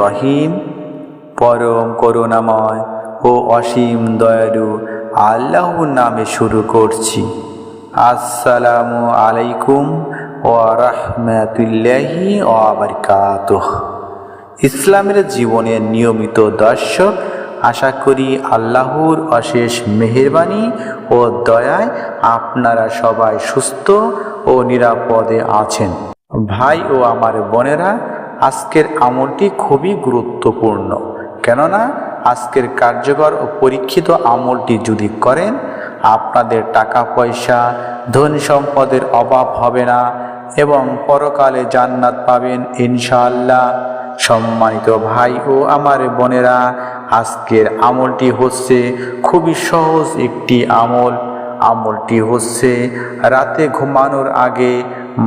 রহিম পরম করুণাময় ও অসীম দয়ালু আল্লাহর নামে শুরু করছি। আসসালামু আলাইকুম ওয়া রাহমাতুল্লাহি বারাকাতুহ। ইসলামের জীবনের নিয়মিত দর্শক আশা করি আল্লাহর অশেষ মেহেরবানি ও দয়ায় আপনারা সবাই সুস্থ ও নিরাপদে আছেন। ভাই ও আমার বোনেরা, আজকের আমলটি খুবই গুরুত্বপূর্ণ। কেননা, আজকের কার্যকর ও পরীক্ষিত আমলটি যদি করেন, আপনাদের টাকা পয়সা ধন সম্পদের অভাব হবে না এবং পরকালে জান্নাত পাবেন ইনশাআল্লাহ। সম্মানিত ভাই ও আমার বোনেরা আজকের আমলটি হচ্ছে খুবই সহজ একটি আমল। আমলটি হচ্ছে রাতে ঘুমানোর আগে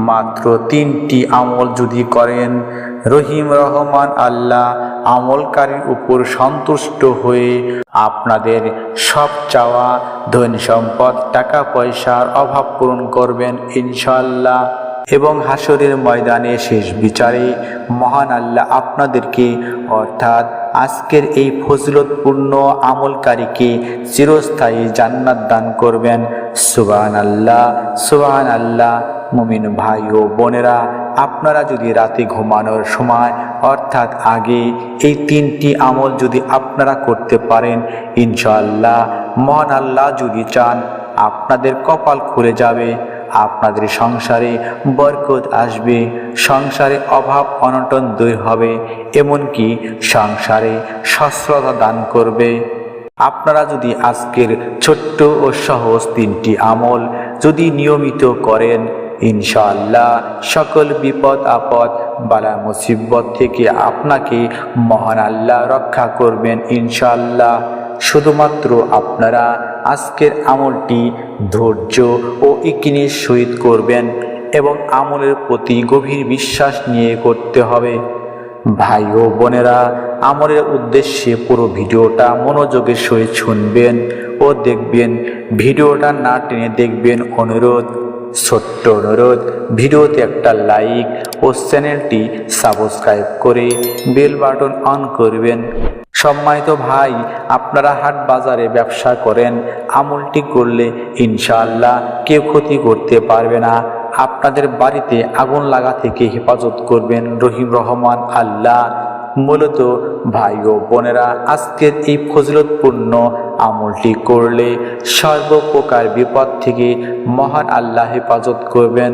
মাত্র তিনটি আমল যদি করেন, রহিম রহমান আল্লাহ আমলকারীর উপর সন্তুষ্ট হয়ে আপনাদের সব চাওয়া ধন সম্পদ টাকা পয়সার অভাব পূরণ করবেন ইনশাল্লাহ এবং হাসরের ময়দানে শেষ বিচারে মহান আল্লাহ আপনাদেরকে অর্থাৎ আজকের এই ফজলতপূর্ণ আমলকারীকে চিরস্থায়ী জান্নাত দান করবেন। সুবান আল্লাহ সুবান আল্লাহ মুমিন ভাই ও বোনেরা, আপনারা যদি রাতে ঘুমানোর সময়, অর্থাৎ আগে এই তিনটি আমল যদি আপনারা করতে পারেন, ইনশাআল্লাহ, মহান আল্লাহ যদি চান, আপনাদের কপাল খুলে যাবে। আপনাদের সংসারে বরকত আসবে, সংসারে অভাব অনটন দূর হবে, এমনকি সংসারে সশ্রতা দান করবে। আপনারা যদি আজকের ছোট্ট ও সহজ তিনটি আমল যদি নিয়মিত করেন, ইনশাআল্লাহ সকল বিপদ, আপদ, বালা, মুসিবত থেকে আপনাকে মহান আল্লাহ রক্ষা করবেন, ইনশাআল্লাহ। শুধুমাত্র আপনারা আজকের আমলটি ধৈর্য ও ইকিনের সহিত করবেন এবং আমলের প্রতি গভীর বিশ্বাস নিয়ে করতে হবে। ভাই ও বোনেরা, আমলের উদ্দেশ্যে পুরো ভিডিওটা মনোযোগের সহিত শুনবেন ও দেখবেন। ভিডিওটা না টেনে দেখবেন অনুরোধ। ছোট্ট অনুরোধ, ভিডিওতে একটা লাইক ও চ্যানেলটি সাবস্ক্রাইব করে বেল বাটন অন করবেন। সম্মানিত ভাই, আপনারা হাট বাজারে ব্যবসা করেন, আমলটি করলে ইনশাআল্লাহ কেউ ক্ষতি করতে পারবে না। আপনাদের বাড়িতে আগুন লাগা থেকে হেফাজত করবেন রহিম রহমান আল্লাহ। মূলত ভাই ও বোনেরা আজকের এই ফজলতপূর্ণ আমলটি করলে সর্বপ্রকার বিপদ থেকে মহান আল্লাহ হেফাজত করবেন।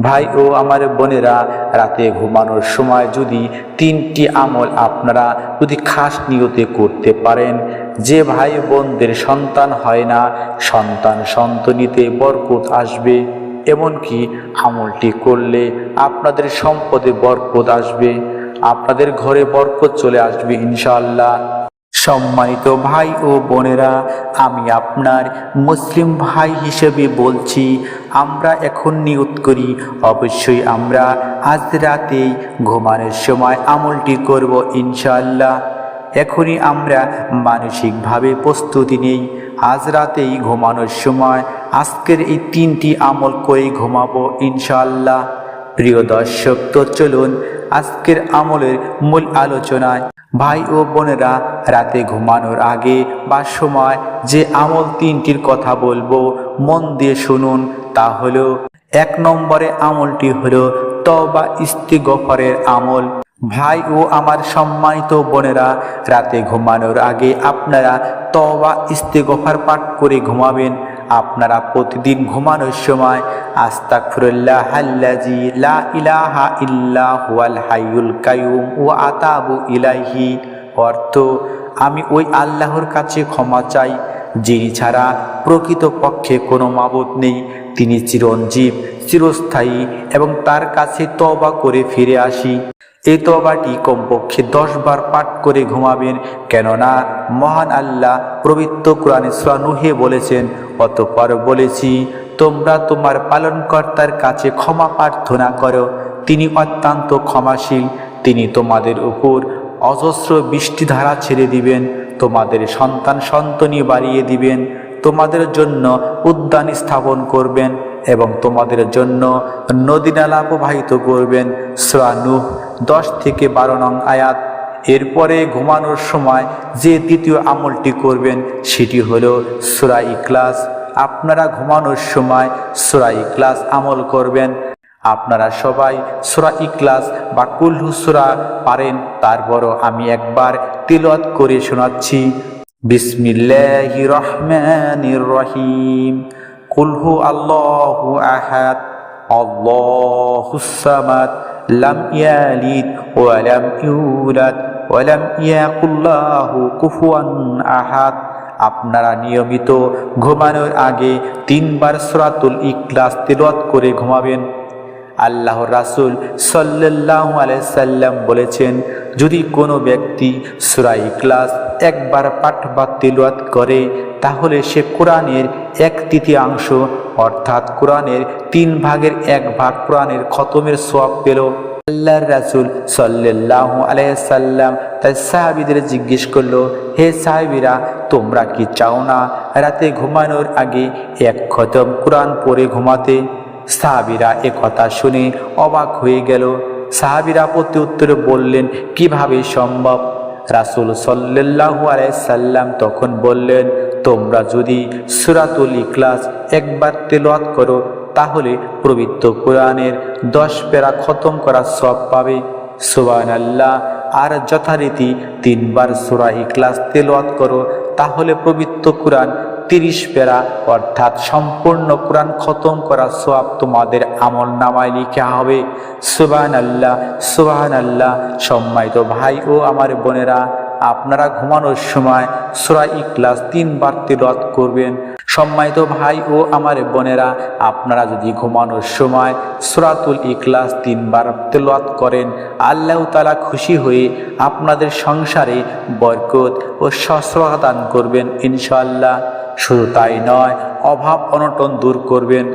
ভাই ও আমার বোনেরা, রাতে ঘুমানোর সময় যদি তিনটি আমল আপনারা যদি খাস নিয়তে করতে পারেন, যে ভাই বোনদের সন্তান হয় না, সন্তান সন্তনিতে বরকত আসবে। এমনকি আমলটি করলে আপনাদের সম্পদে বরকত আসবে। আপনাদের ঘরে বরকত চলে আসবে ইনশাআল্লাহ। সম্মানিত ভাই ও বোনেরা, আমি আপনার মুসলিম ভাই হিসেবে বলছি, আমরা এখন নিয়ত করি। অবশ্যই আমরা আজ রাতেই ঘুমানোর সময় আমলটি করব ইনশাআল্লাহ। এখনই আমরা মানসিকভাবে প্রস্তুতি নেই। আজ রাতেই ঘুমানোর সময় আজকের এই তিনটি আমল করে ঘুমাবো ইনশাআল্লাহ। প্রিয় দর্শক, তো চলুন আজকের আমলের মূল আলোচনায় ভাই ও বোনেরা রাতে ঘুমানোর আগে বা সময় যে আমল তিনটির কথা বলব, মন দিয়ে শুনুন। তা হলো, এক নম্বরে আমলটি হলো তবা ইস্তিগফরের আমল। ভাই ও আমার সম্মানিত বোনেরা, রাতে ঘুমানোর আগে আপনারা তবা ইস্তেগফার পাঠ করে ঘুমাবেন। আপনারা প্রতিদিন ঘুমানোর সময় আস্তাগফিরুল্লাহ আল্লাজি লা ইলাহা আতাবু অর্থ, আমি ওই আল্লাহর কাছে ক্ষমা চাই, যিনি ছাড়া প্রকৃত পক্ষে কোনো মাবুদ নেই। তিনি চিরঞ্জীব, চিরস্থায়ী এবং তার কাছে তবা করে ফিরে আসি। এই তবাটি কমপক্ষে দশ বার পাঠ করে ঘুমাবেন, কেননা মহান আল্লাহ পবিত্র কোরআন নুহে বলেছেন অতপর বলেছি, তোমরা তোমার পালনকর্তার কাছে ক্ষমা প্রার্থনা করো। তিনি অত্যন্ত ক্ষমাশীল। তিনি তোমাদের উপর অজস্র বৃষ্টিধারা ছেড়ে দিবেন। তোমাদের সন্তান সন্তনি বাড়িয়ে দিবেন। তোমাদের জন্য উদ্যান স্থাপন করবেন এবং তোমাদের জন্য নদী নালা প্রবাহিত করবেন। সুরানুহ দশ থেকে বারো নং আয়াত। এরপরে ঘুমানোর সময় যে দ্বিতীয় আমলটি করবেন সেটি হলো সুরা ইকলাস আপনারা ঘুমানোর সময় সুরা ইকলাস আমল করবেন। আপনারা সবাই সুরা ইকলাস বা কুল্লু সুরা পারেন। তারপরও আমি একবার তিলত করে শোনাচ্ছি। বিসমিল্লাহি রহমানির রহিম। কুলহু আল্লাহ আহাদ আল্লাহুস সামাদ, লাম ইয়ালিদ ওয়া লাম ইউলাদ। ইয়াকুল্লাহু আহাদ। আপনারা নিয়মিত ঘুমানোর আগে তিনবার সরাতুল ইকলাস তেলাওয়াত করে ঘুমাবেন। আল্লাহ রাসুল সাল্লাহ সাল্লাম বলেছেন, যদি কোনো ব্যক্তি সুরা ইখলাস একবার পাঠ বা তিলওয়াত করে, তাহলে সে কোরআনের এক তৃতীয়াংশ, অর্থাৎ কোরআনের তিন ভাগের এক ভাগ কোরআনের খতমের সোয়াব পেল। আল্লাহর রাসুল সাল্লাহ আলাইসাল্লাম তাই সাহাবিদের জিজ্ঞেস করল, হে সাহাবিরা, তোমরা কি চাও না রাতে ঘুমানোর আগে এক খতম কোরআন পড়ে ঘুমাতে? সাহাবিরা এ কথা শুনে অবাক হয়ে গেল। সাহাবিরা প্রতি উত্তরে বললেন, কীভাবে সম্ভব? রাসুল সাল্লাহু আলাইসাল্লাম তখন বললেন, তোমরা যদি সুরাতুল ইখলাস একবার তেলাওয়াত করো তাহলে পবিত্র কোরআনের দশ পেরা খতম করা সব পাবে। সুবান আল্লাহ আর যথারীতি তিনবার সুরা ইখলাস তেলাওয়াত করো, তাহলে পবিত্র কোরআন তিরিশ পেরা অর্থাৎ সম্পূর্ণ কোরআন খতম করা সোয়াব তোমাদের আমল নামায় লিখা হবে। সুবান আল্লাহ সুবাহান আল্লাহ সম্মানিত ভাই ও আমার বোনেরা, আপনারা ঘুমানোর সময় সুরা ইকলাস তিনবার তিলত করবেন। সম্মানিত ভাই ও আমার বোনেরা, আপনারা যদি ঘুমানোর সময় সুরাতুল ইকলাস তিনবার তেলাওয়াত করেন, আল্লাহ তালা খুশি হয়ে আপনাদের সংসারে বরকত ও সশ্রতা দান করবেন ইনশাল্লাহ শুধু তাই নয়, অভাব অনটন দূর করবেন।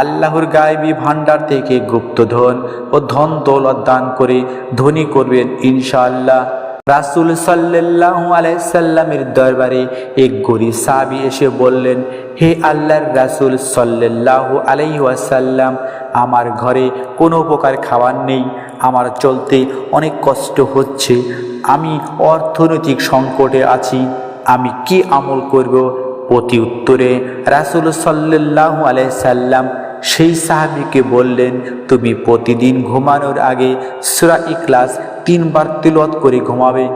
আল্লাহর গায়েবী ভাণ্ডার থেকে গুপ্তধন ও ধন দৌলত দান করে ধনী করবেন ইনশাআল্লাহ। রাসুল সাল্লাহ আলাইসাল্লামের দরবারে এক গরিব সাহাবি এসে বললেন, হে আল্লাহর রাসুল সাল্লাহ আলাইসাল্লাম আমার ঘরে কোনো প্রকার খাবার নেই, আমার চলতে অনেক কষ্ট হচ্ছে, আমি অর্থনৈতিক সংকটে আছি, আমি কি আমল করব? প্রতি উত্তরে রাসুল সাল্লাহ আলাইসাল্লাম সেই সাহাবিকে বললেন, তুমি প্রতিদিন ঘুমানোর আগে সুরা ইকলাস তিনবার তিলত করে ঘুমাবে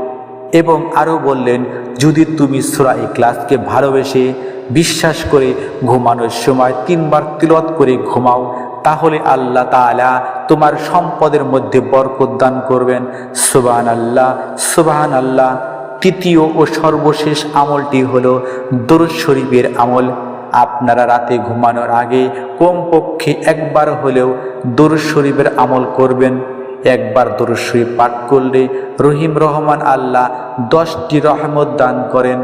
এবং আরও বললেন, যদি তুমি সুরা ইকলাসকে ভালোবেসে বিশ্বাস করে ঘুমানোর সময় তিনবার তিলত করে ঘুমাও, তাহলে আল্লাহ তালা তোমার সম্পদের মধ্যে বরকত দান করবেন। সুবাহান আল্লাহ সুবাহান আল্লাহ তৃতীয় ও সর্বশেষ আমলটি হল দরুদ শরীফের আমল। আপনারা রাতে ঘুমানোর আগে কমপক্ষে একবার হলেও দরুদ শরীফের আমল করবেন। একবার দরুদ পাঠ করলে রহিম রহমান আল্লাহ দশটি রহমত দান করেন।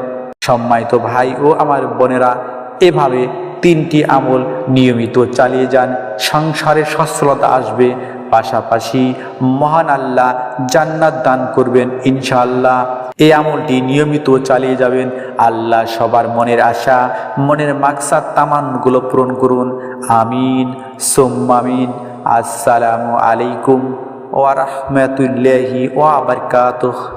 সম্মানিত ভাই ও আমার বোনেরা, এভাবে তিনটি আমল নিয়মিত চালিয়ে যান, সংসারে সচ্ছলতা আসবে, পাশাপাশি মহান আল্লাহ জান্নাত দান করবেন ইনশাআল্লাহ। এই আমলটি নিয়মিত চালিয়ে যাবেন, আল্লাহ সবার মনের আশা, মনের মাকসাদ তামানগুলো পূরণ করুন। আমিন সোম্মামিন আসসালামু আলাইকুম। ওয়া রাহমাতুল্লাহি ওয়া বারাকাতুহু